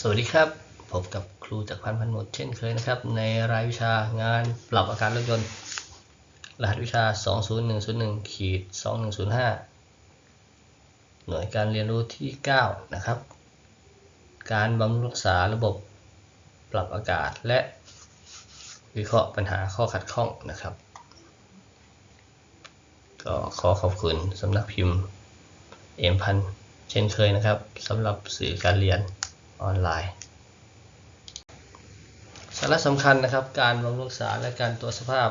สวัสดีครับพบกับครูจากรพันธ์พันหมดเช่นเคยนะครับ ในรายวิชางานปรับอาการรถยนต์ รหัสวิชา 20101ขีด2105 หน่วยการเรียนรู้ที่ 9 นะครับ การบำรุงรักษาระบบปรับอากาศและวิเคราะห์ปัญหาข้อขัดข้องนะครับ ก็ขอขอบคุณสำนักพิมพ์เอ็มพันเช่นเคยนะครับสำหรับสื่อการเรียน ออนไลน์ สาระสำคัญนะครับ การบำรุงรักษาและการตรวจสภาพ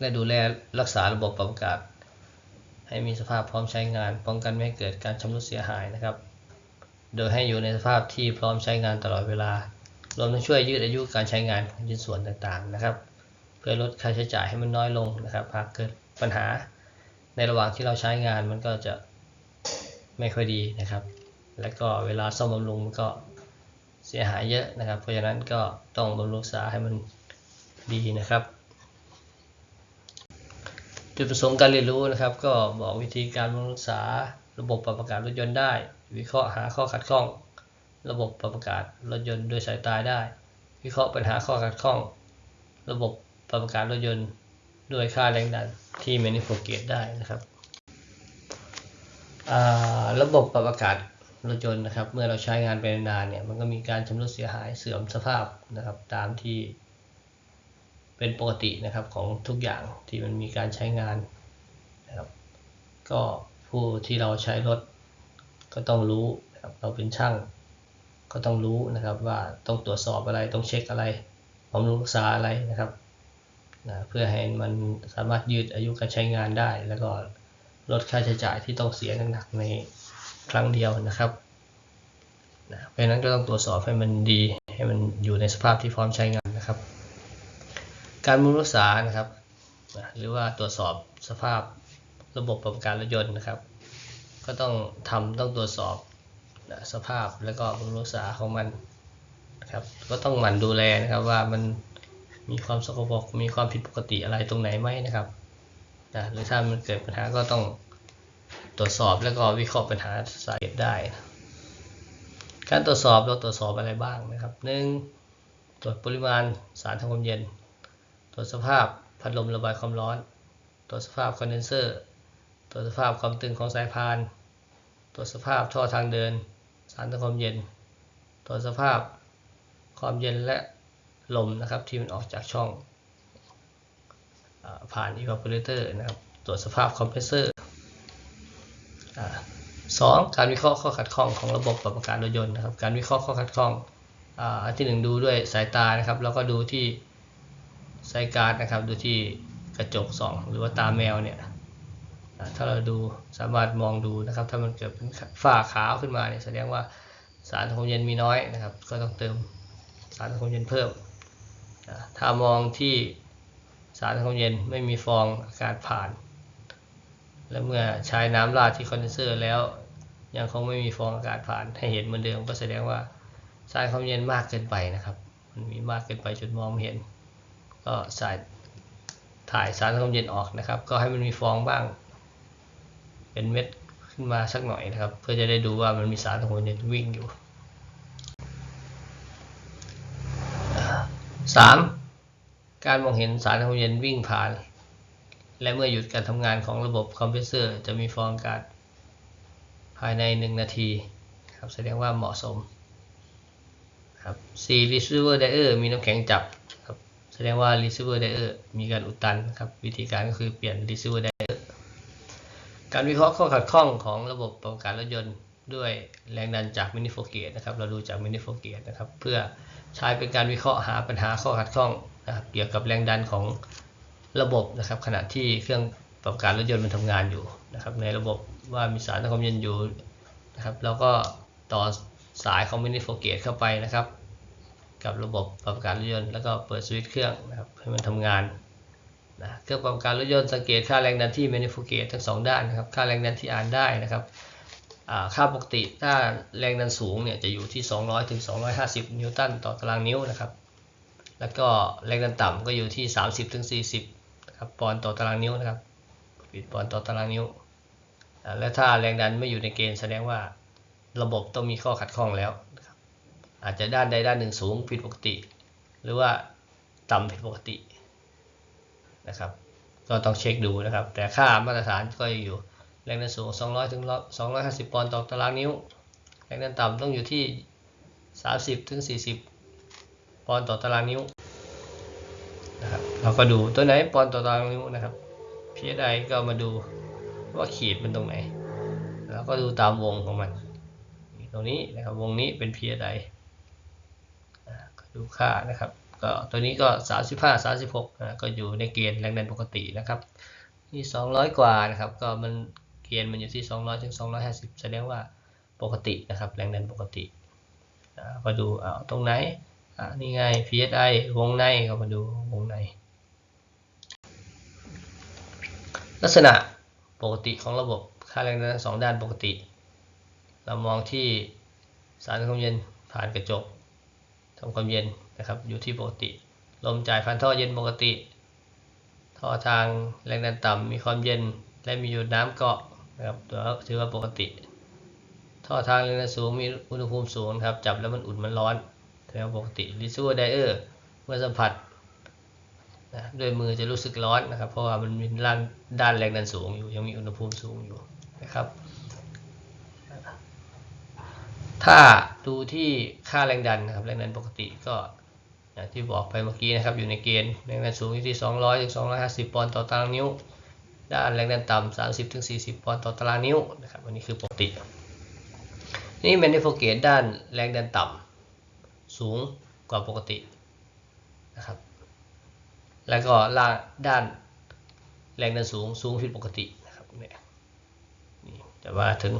และดูแลรักษาระบบปรับอากาศ ให้มีสภาพพร้อมใช้งาน ป้องกันไม่ให้เกิดการชำรุดเสียหายนะครับ โดยให้อยู่ในสภาพที่พร้อมใช้งานตลอดเวลา รวมทั้งช่วยยืดอายุการใช้งานของชิ้นส่วนต่างๆ นะครับ เพื่อลดค่าใช้จ่ายให้มันน้อยลงนะครับหากเกิดปัญหาในระหว่างที่เราใช้งานมันก็จะไม่ค่อยดีนะครับ และก็เวลาซ่อมบำรุงมันก็เสียหายเยอะนะครับ เพราะฉะนั้นก็ต้องบำรุงรักษาให้มันดีนะครับ จุดประสงค์การเรียนรู้นะครับ ก็บอกวิธีการบำรุงรักษาระบบปรับอากาศรถยนต์ได้ วิเคราะห์หาข้อขัดข้อง ระบบปรับอากาศรถยนต์ด้วยสายตาได้ วิเคราะห์ปัญหาข้อขัดข้อง ระบบปรับอากาศรถยนต์ด้วยค่าแรงดันที่ manifold gauge ได้นะครับ ระบบปรับอากาศ รถยนต์นะครับ เมื่อเราใช้งานไปนานเนี่ยมันก็มีการชำรุดเสียหายเสื่อมสภาพนะครับ ตามที่เป็นปกตินะครับของทุกอย่างที่มันมีการใช้งานนะครับ ก็ผู้ที่เราใช้รถก็ต้องรู้นะครับเราเป็นช่างก็ต้องรู้นะครับว่าต้องตรวจสอบอะไรต้องเช็คอะไรบำรุงรักษาอะไรนะครับนะเพื่อให้มันสามารถยืดอายุการใช้งานได้ แล้วก็ลดค่าใช้จ่ายที่ต้องเสียหนักๆใน ครั้งเดียวนะครับนะเพราะนั้นก็ต้องตรวจสอบให้มันดีให้มันอยู่ในสภาพที่พร้อมใช้งานนะครับ การบำรุงรักษานะครับนะหรือว่าตรวจสอบสภาพระบบปรับการรถยนต์นะครับ ก็ต้องทำต้องตรวจสอบนะสภาพแล้วก็บำรุงรักษาของมันนะครับ ก็ต้องหมั่นดูแลนะครับว่ามันมีความสกปรกมีความผิดปกติอะไรตรงไหนไหมนะครับนะหรือถ้ามันเกิดปัญหาก็ต้อง ตรวจสอบแล้วก็วิเคราะห์ปัญหาสาเหตุได้ การตรวจสอบเราตรวจสอบอะไรบ้างนะครับหนึ่งตรวจปริมาณสารทำความเย็น ตรวจสภาพพัดลมระบายความร้อน ตรวจสภาพคอนเดนเซอร์ ตรวจสภาพความตึงของสายพาน ตรวจสภาพท่อทางเดิน สารทำความเย็น ตรวจสภาพความเย็นและลมนะครับที่มันออกจากช่องผ่าน evaporator นะครับ ตรวจสภาพคอมเพรสเซอร์ สองการวิเคราะห์ข้อขัดข้องของระบบปรับอากาศรถยนต์นะครับ การวิเคราะห์ข้อขัดข้องอันที่หนึ่งดูด้วยสายตานะครับ แล้วก็ดูที่ไซการ์ดนะครับ ดูที่กระจกสองหรือว่าตาแมวเนี่ยถ้าเราดูสามารถมองดูนะครับ ถ้ามันเกิดเป็นฝ้าขาวขึ้นมาเนี่ยแสดงว่าสารทำความเย็นมีน้อยนะครับ ก็ต้องเติมสารทำความเย็นเพิ่ม ถ้ามองที่สารทำความเย็นไม่มีฟองอากาศผ่าน และเมื่อใช้น้ำราดที่คอนเดนเซอร์แล้วยังคงไม่มีฟองอากาศผ่านให้เห็นเหมือนเดิม ก็แสดงว่าสารความเย็นมากเกินไปนะครับ มันมีมากเกินไปจนมองไม่เห็น ก็ใส่ถ่ายสารความเย็นออกนะครับ ก็ให้มันมีฟองบ้าง เป็นเม็ดขึ้นมาสักหน่อยนะครับ เพื่อจะได้ดูว่ามันมีสารความเย็นวิ่งอยู่สามการมองเห็นสารความเย็นวิ่งผ่าน และเมื่อหยุดการทำงานของระบบคอมเพรสเซอร์จะมีฟองอากาศภายใน 1 นาทีครับแสดงว่าเหมาะสมครับ4 receiver dier มีน้ำแข็งจับครับแสดงว่า receiver dier มีการอุดตันครับวิธีการก็คือเปลี่ยน receiver dier การวิเคราะห์ข้อขัดข้องของระบบปรับอากาศรถยนต์ด้วยแรงดันจาก manifold gauge นะครับเราดูจาก manifold gauge นะครับเพื่อใช้เป็นการวิเคราะห์หาปัญหาข้อขัดข้องนะครับเกี่ยวกับแรงดันของ ระบบนะครับขณะที่เครื่องปรับอากาศรถยนต์มันทำงานอยู่นะครับในระบบว่ามีสารทำความเย็นอยู่นะครับแล้วก็ต่อสายของ manifold gauge เข้าไปนะครับ กับระบบปรับอากาศรถยนต์แล้วก็เปิดสวิตช์เครื่องนะครับให้มันทำงานนะเครื่องปรับอากาศรถยนต์สังเกตค่าแรงดันที่ manifold gauge ทั้งสองด้านนะครับค่าแรงดันที่อ่านได้นะครับค่าปกติถ้าแรงดันสูงเนี่ยจะอยู่ที่ 200ถึง250 นิวตันต่อตารางนิ้วนะครับ แล้วก็แรงดันต่ำก็อยู่ที่ 30ถึง40 นะครับปอนด์ต่อตารางนิ้วนะครับปิดปอนด์ต่อตารางนิ้ว และถ้าแรงดันไม่อยู่ในเกณฑ์แสดงว่าระบบต้องมีข้อขัดข้องแล้ว อาจจะด้านใดด้านหนึ่งสูงผิดปกติ หรือว่าต่ำผิดปกตินะครับ ก็ต้องเช็คดูนะครับ แต่ค่ามาตรฐานก็อยู่แรงดันสูง 200ถึง250 ปอนด์ต่อตารางนิ้ว แรงดันต่ำต้องอยู่ที่ 30ถึง40 ปอนด์ต่อตารางนิ้วนะครับ เราก็ดูตัวไหนปอนต่อตารางนิ้วนะครับ PSI ก็มาดูว่าขีดมันตรงไหน แล้วก็ดูตามวงของมัน ตรงนี้นะครับวงนี้เป็น PSI อ่าก็ดูค่านะครับ ก็ตัวนี้ก็ 35 36อ่าก็อยู่ในเกณฑ์แรงดันปกตินะครับนี่ 200 กว่านะครับ ก็มันเกณฑ์มันอยู่ที่ 200ถึง250 แสดงว่าปกตินะครับ แรงดันปกติก็ดูเอาตรงไหนนี่ไง PSI วงในก็มาดูวงใน ลักษณะปกติของระบบค่าแรงดันทั้งสองด้านปกติ เรามองที่สารทำความเย็นผ่านกระจกทำความเย็นนะครับอยู่ที่ปกติ ลมจ่ายผ่านท่อเย็นปกติ ท่อทางแรงดันต่ำมีความเย็นและมีหยดน้ำเกาะนะครับถือว่าปกติ ท่อทางแรงดันสูงมีอุณหภูมิสูงครับจับแล้วมันอุ่นมันร้อนถือว่าปกติรีซูเวอร์ไดเออร์เมื่อสัมผัส นะด้วยมือจะรู้สึกร้อนนะครับ เพราะว่ามันมีด้านด้านแรงดันสูงอยู่ ยังมีอุณหภูมิสูงอยู่นะครับ ถ้าดูที่ค่าแรงดันนะครับแรงดันปกติก็อย่างที่บอกไปเมื่อกี้นะครับอยู่ในเกณฑ์แรงดันสูงอยู่ที่ 200ถึง250 ปอนด์ต่อตารางนิ้ว ด้านแรงดันต่ำ30ถึง40 ปอนด์ต่อตารางนิ้วนะครับอันนี้คือปกติ นี่แมนนิโฟเกตด้านแรงดันต่ำสูงกว่าปกตินะครับ แล้วก็ล่างด้านแรงดันสูงสูงผิดปกตินะครับเนี่ยนี่แต่ว่าถึง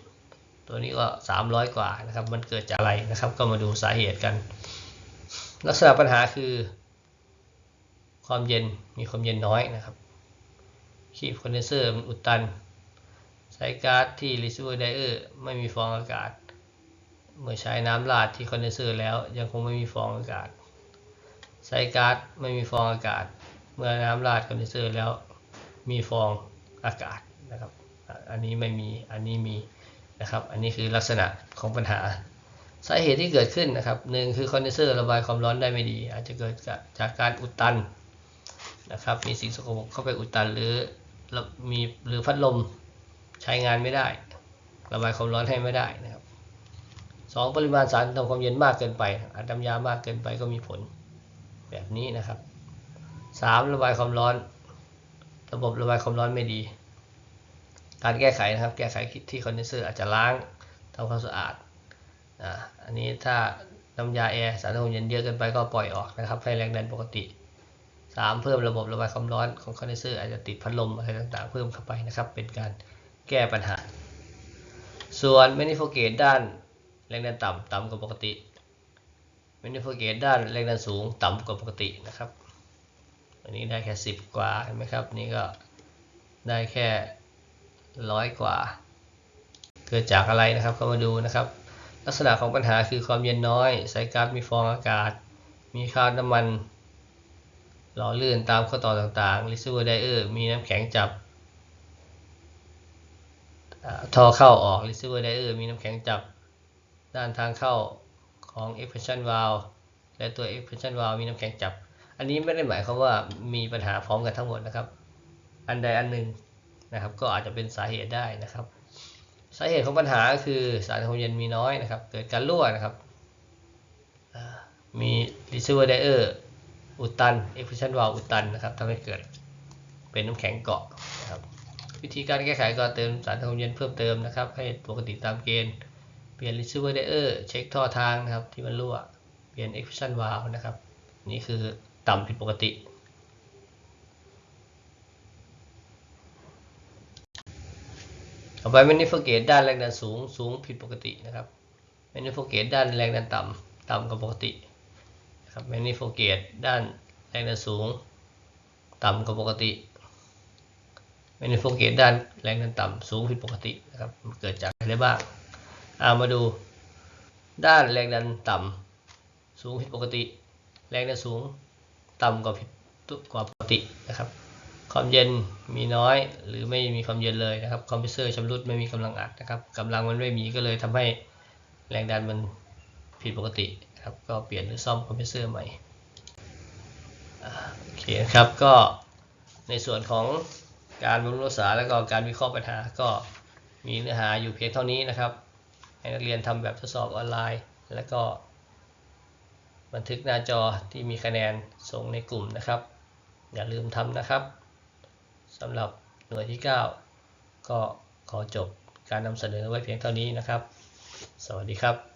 50 ตัวนี้ก็ 300 กว่านะครับ มันเกิดจากอะไรนะครับ ก็มาดูสาเหตุกัน ลักษณะปัญหาคือ ความเย็นมีความเย็นน้อยนะครับคีบคอนเดนเซอร์มันอุดตันสายก๊าซที่ receiver dryer ไม่มีฟองอากาศ เมื่อใช้น้ำราดที่คอนเดนเซอร์แล้วยังคงไม่มีฟองอากาศ สายก๊าซไม่มีฟองอากาศ เมื่อน้ำราดคอนเดนเซอร์แล้วมีฟองอากาศนะครับ อันนี้ไม่มีอันนี้มีนะครับ อันนี้คือลักษณะของปัญหาสาเหตุที่เกิดขึ้นนะครับหนึ่งคือคอนเดนเซอร์ระบายความร้อนได้ไม่ดี อาจจะเกิดจากการอุดตันนะครับมีสิ่งสกปรกเข้าไปอุดตันหรือมีหรือพัดลมใช้งานไม่ได้ ระบายความร้อนให้ไม่ได้นะครับสองปริมาณสารทำความเย็นมากเกินไปอาจน้ำยามากเกินไปก็มีผล แบบนี้นะครับสามระบายความร้อน ระบบระบายความร้อนไม่ดี การแก้ไขนะครับ แก้ไขที่คอนเดนเซอร์อาจจะล้างทำความสะอาดอ่าอันนี้ถ้าน้ำยาแอร์สารทำความเย็นเยอะเกินไปก็ปล่อยออกนะครับให้แรงดันปกติสามเพิ่มระบบระบายความร้อนของคอนเดนเซอร์อาจจะติดพัดลมอะไรต่างๆ เพิ่มเข้าไปนะครับ เป็นการแก้ปัญหา ส่วนแมนิโฟเกตด้านแรงดันต่ำต่ำกว่าปกติ แมนิโฟเกตด้านแรงดันสูงต่ำกว่าปกตินะครับ อันนี้ได้แค่สิบกว่าเห็นไหมครับ นี่ก็ได้แค่ร้อยกว่า เกิดจากอะไรนะครับก็มาดูนะครับ ลักษณะของปัญหาคือความเย็นน้อย สายก๊าซมีฟองอากาศ มีคราบน้ำมันหล่อลื่นตามข้อต่อต่างๆ receiver dryer มีน้ำแข็งจับท่อเข้าออก receiver dryer มีน้ำแข็งจับ ด้านทางเข้า ของ expansion valve และตัว expansion valve มีน้ำแข็งจับ อันนี้ไม่ได้หมายความว่ามีปัญหาพร้อมกันทั้งหมดนะครับ อันใดอันหนึ่งนะครับ ก็อาจจะเป็นสาเหตุได้นะครับ สาเหตุของปัญหาคือสารความเย็นมีน้อยนะครับ เกิดการรั่วนะครับ มี receiver dryer อุดตัน expansion valve อุดตันนะครับทำให้เกิดเป็นน้ำแข็งเกาะนะครับวิธีการแก้ไขก็เติมสารทำความเย็นเพิ่มเติมนะครับ ให้ปกติตามเกณฑ์ เปลี่ยน receiver dryer เช็คท่อทางนะครับที่มันรั่ว เปลี่ยน expansion valve นะครับ นี่คือต่ำผิดปกติ ต่อไป manifold ด้านแรงดันสูง สูงผิดปกตินะครับ manifold ด้านแรงดันต่ำต่ำกว่าปกตินะครับ manifold ด้านแรงดันสูง ต่ำกว่าปกติ manifold ด้านแรงดันต่ำสูงผิดปกตินะครับ มันเกิดจากอะไรบ้าง เอามาดู ด้านแรงดันต่ำสูงผิดปกติ แรงดันสูงต่ำกว่าผิดกว่าปกตินะครับ ความเย็นมีน้อยหรือไม่มีความเย็นเลยนะครับคอมเพรสเซอร์ชำรุดไม่มีกำลังอัดนะครับกำลังมันไม่มีก็เลยทำให้แรงดันมันผิดปกติครับก็เปลี่ยนหรือซ่อมคอมเพรสเซอร์ใหม่โอเคครับก็ในส่วนของการบำรุงรักษาแล้วก็การวิเคราะห์ปัญหาก็มีเนื้อหาอยู่เพียงเท่านี้นะครับ ให้นักเรียนทำแบบทดสอบออนไลน์ แล้วก็ บันทึกหน้าจอที่มีคะแนนส่งในกลุ่มนะครับ อย่าลืมทำนะครับสำหรับหน่วยที่ 9 ก็ขอจบการนำเสนอไว้เพียงเท่านี้นะครับ สวัสดีครับ